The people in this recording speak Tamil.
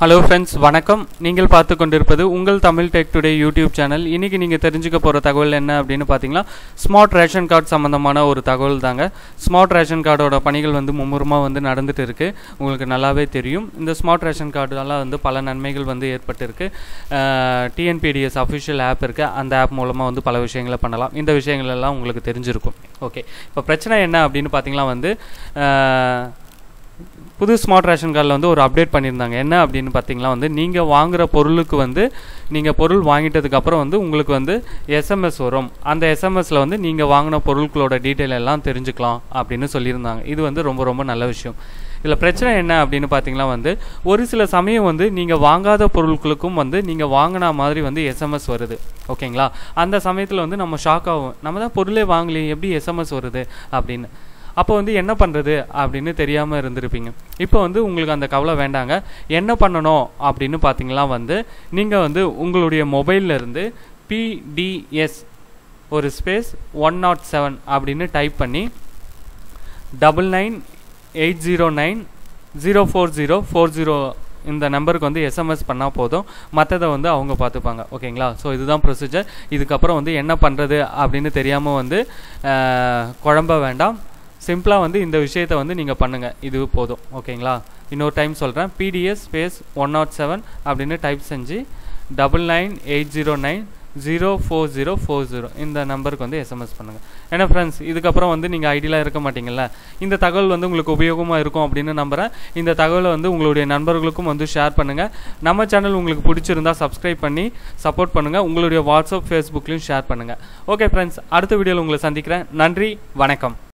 ஹலோ ஃப்ரெண்ட்ஸ் வணக்கம். நீங்கள் பார்த்து கொண்டிருப்பது உங்கள் Tamil tech today YouTube channel இன்றைக்கி நீங்கள் தெரிஞ்சுக்க போகிற தகவல் என்ன அப்படின்னு பார்த்தீங்கன்னா ஸ்மார்ட் ரேஷன் கார்டு சம்மந்தமான ஒரு தகவல் தாங்க. ஸ்மார்ட் ரேஷன் கார்டோட பணிகள் வந்து மும்முரமாக வந்து நடந்துகிட்டு இருக்குது உங்களுக்கு நல்லாவே தெரியும். இந்த ஸ்மார்ட் ரேஷன் கார்டுலாம் வந்து பல நன்மைகள் வந்து ஏற்பட்டிருக்கு. டிஎன்பிடிஎஸ் அஃபிஷியல் ஆப் இருக்குது அந்த ஆப் மூலமாக வந்து பல விஷயங்களை பண்ணலாம். இந்த விஷயங்கள் எல்லாம் உங்களுக்கு தெரிஞ்சிருக்கும். ஓகே இப்போ பிரச்சனை என்ன அப்படின்னு பார்த்தீங்கன்னா வந்து புது ஸ்மார்ட் ரேஷன் கார்டில் வந்து ஒரு அப்டேட் பண்ணியிருந்தாங்க. என்ன அப்படின்னு பார்த்தீங்கன்னா வந்து நீங்கள் வாங்குகிற பொருளுக்கு வந்து நீங்கள் பொருள் வாங்கிட்டதுக்கப்புறம் வந்து உங்களுக்கு வந்து எஸ்எம்எஸ் வரும். அந்த எஸ்எம்எஸில் வந்து நீங்கள் வாங்கின பொருட்களோட டீட்டெயில் எல்லாம் தெரிஞ்சுக்கலாம் அப்படின்னு சொல்லியிருந்தாங்க. இது வந்து ரொம்ப ரொம்ப நல்ல விஷயம். இதில் பிரச்சனை என்ன அப்படின்னு பார்த்தீங்கன்னா வந்து ஒரு சில சமயம் வந்து நீங்கள் வாங்காத பொருட்களுக்கும் வந்து நீங்கள் வாங்கின மாதிரி வந்து எஸ்எம்எஸ் வருது. ஓகேங்களா? அந்த சமயத்தில் வந்து நம்ம ஷாக் ஆகும். நம்ம தான் பொருளே வாங்கலையே எப்படி எஸ்எம்எஸ் வருது அப்படின்னு. அப்போ வந்து என்ன பண்ணுறது அப்படின்னு தெரியாமல் இருந்திருப்பீங்க. இப்போ வந்து உங்களுக்கு அந்த கவலை வேண்டாங்க. என்ன பண்ணணும் அப்படின்னு பார்த்தீங்கன்னா வந்து நீங்கள் வந்து உங்களுடைய மொபைல்லேருந்து பிடிஎஸ் ஒரு ஸ்பேஸ் ஒன் நாட் செவன் அப்படின்னு டைப் பண்ணி double nine eight zero nine zero four zero four zero இந்த நம்பருக்கு வந்து எஸ்எம்எஸ் பண்ணால் போதும். மற்றதை வந்து அவங்க பார்த்துப்பாங்க ஓகேங்களா? ஸோ இதுதான் ப்ரொசீஜர் இதுக்கப்புறம் வந்து என்ன பண்ணுறது அப்படின்னு தெரியாமல் வந்து குழம்ப வேண்டாம். சிம்பிளாக வந்து இந்த விஷயத்தை வந்து நீங்கள் பண்ணுங்கள் இது போதும். ஓகேங்களா? இன்னொரு டைம் சொல்கிறேன் PDS space one naught seven அப்படின்னு டைப் செஞ்சு double nine eight zero nine zero four zero four zero இந்த நம்பருக்கு வந்து எஸ்எம்எஸ் பண்ணுங்கள் ஏன்னா ஃப்ரெண்ட்ஸ் இதுக்கப்புறம் வந்து நீங்கள் ஐடியில் இருக்க மாட்டீங்கல்ல? இந்த தகவல் வந்து உங்களுக்கு உபயோகமாக இருக்கும் அப்படின்னு நம்புகிறேன் இந்த தகவலை வந்து உங்களுடைய நண்பர்களுக்கும் வந்து ஷேர் பண்ணுங்கள் நம்ம சேனல் உங்களுக்கு பிடிச்சிருந்தா சப்ஸ்கிரைப் பண்ணி சப்போர்ட் பண்ணுங்கள் உங்களுடைய வாட்ஸ்அப் ஃபேஸ்புக்லையும் ஷேர் பண்ணுங்கள் ஓகே ஃப்ரெண்ட்ஸ் அடுத்த வீடியோவில் உங்களை சந்திக்கிறேன். நன்றி வணக்கம்.